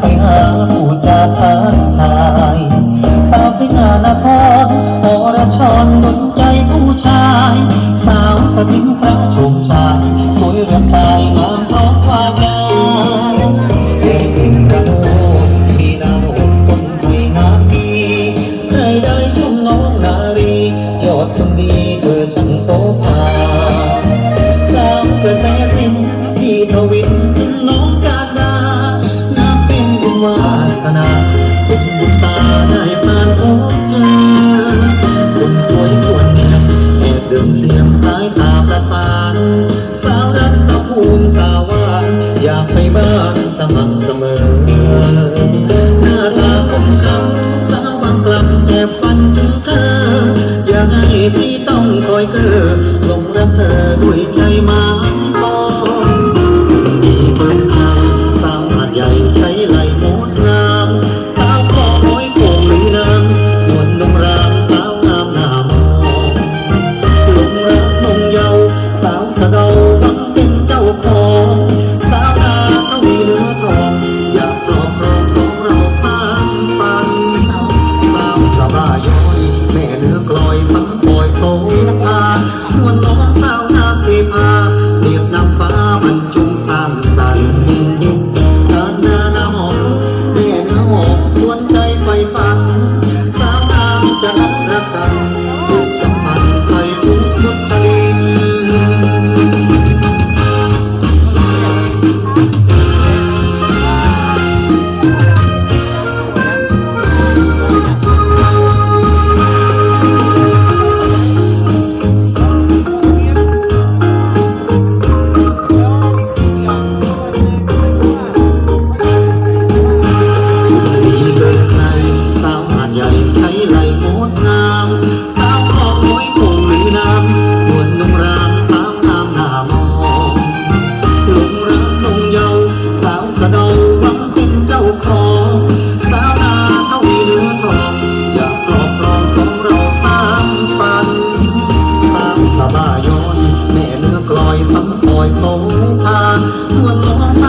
ไปหาผู้จาทักทายสาวสิงหานครอรชรบนใจผู้ชาย สาวสติงห love. ท